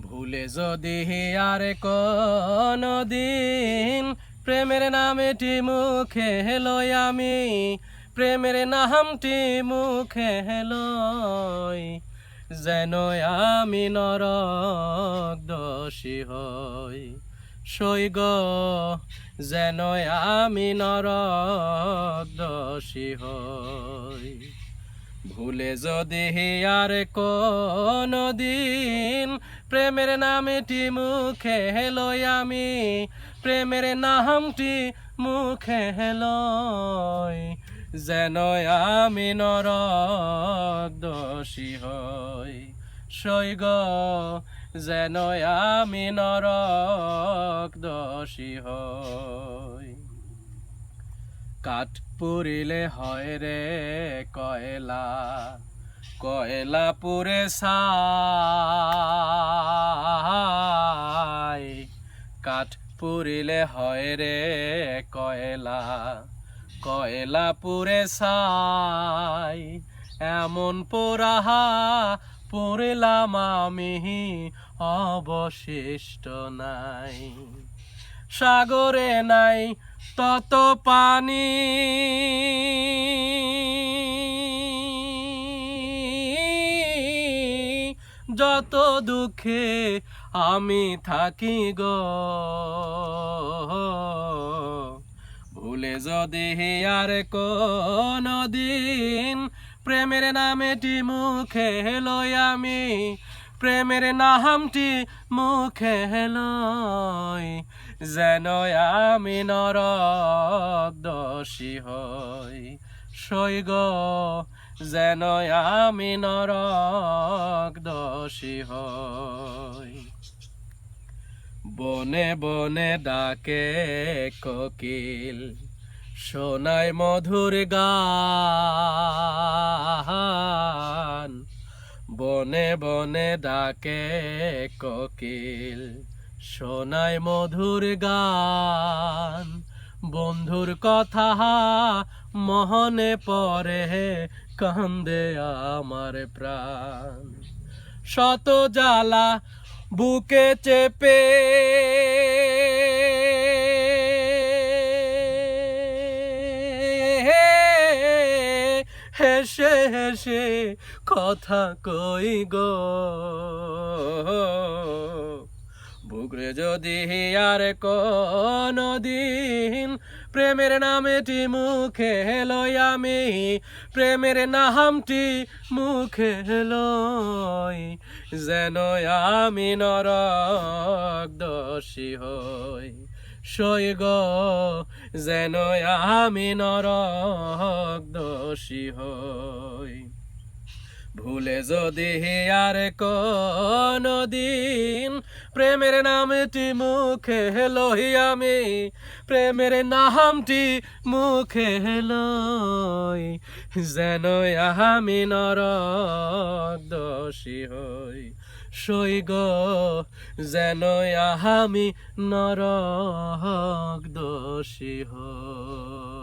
ভুলে যদি আর দিন প্রেমের নামেটি মুখে হেলই আমি, প্রেমের নামটি মুখে হেলই যেন আমি নরক দোষী হই সৈগ যেন আমি নরক দোষী হই। ভুলে যদি আর দিন প্রেমের নামেটি মুখে হেলই আমি। প্রেমের নামটি মুখে হেলই। যেন আমি নরক দোষী হই সৈগ যেন আমি নরক দোষী হই। কাঠ পুরিলে হয় রে কয়লা। কয়লা পুরে সাই কাঠ পুরিলে হয় রে কয়লা কয়লা পুরে সাই এমন পোড়াহা পড়লাম আমি, অবশিষ্ট নাই। সাগরে নাই তত পানি যত দুঃখে আমি থাকি গো। ভুলে যদি আর দিন প্রেমের নামেটি মুখে লই আমি, প্রেমের নামটি মুখে লই, যেন আমি নরক দোষী হই। সৈগ যেন আমি নরক দোষী হই। বনে বনে ডাকে কোকিল সোনায় মধুর গান। বনে বনে ডাকে কোকিল সোনায় মধুর গান। বন্ধুর কথা মহনে পরে হে, কান্দে আমার প্রাণ। শত জ্বালা বুকে চেপে হেসে হেসে কথা কই গো? বুকরে যদি আর দিন প্রেমের নামেটি মুখে হেলই আমি, প্রেমের নামটি মুখে হেলই যেন আমি নরক দোষী হই সৈগ যেন আমি নরক দোষী হই। ভুলে যদি আর দিন প্রেমের নামটি মুখে লই আমি, প্রেমের নামটি মুখে লই যেন আমি নরক দোষী হই সৈগ যেন আমি নরক দোষী হই।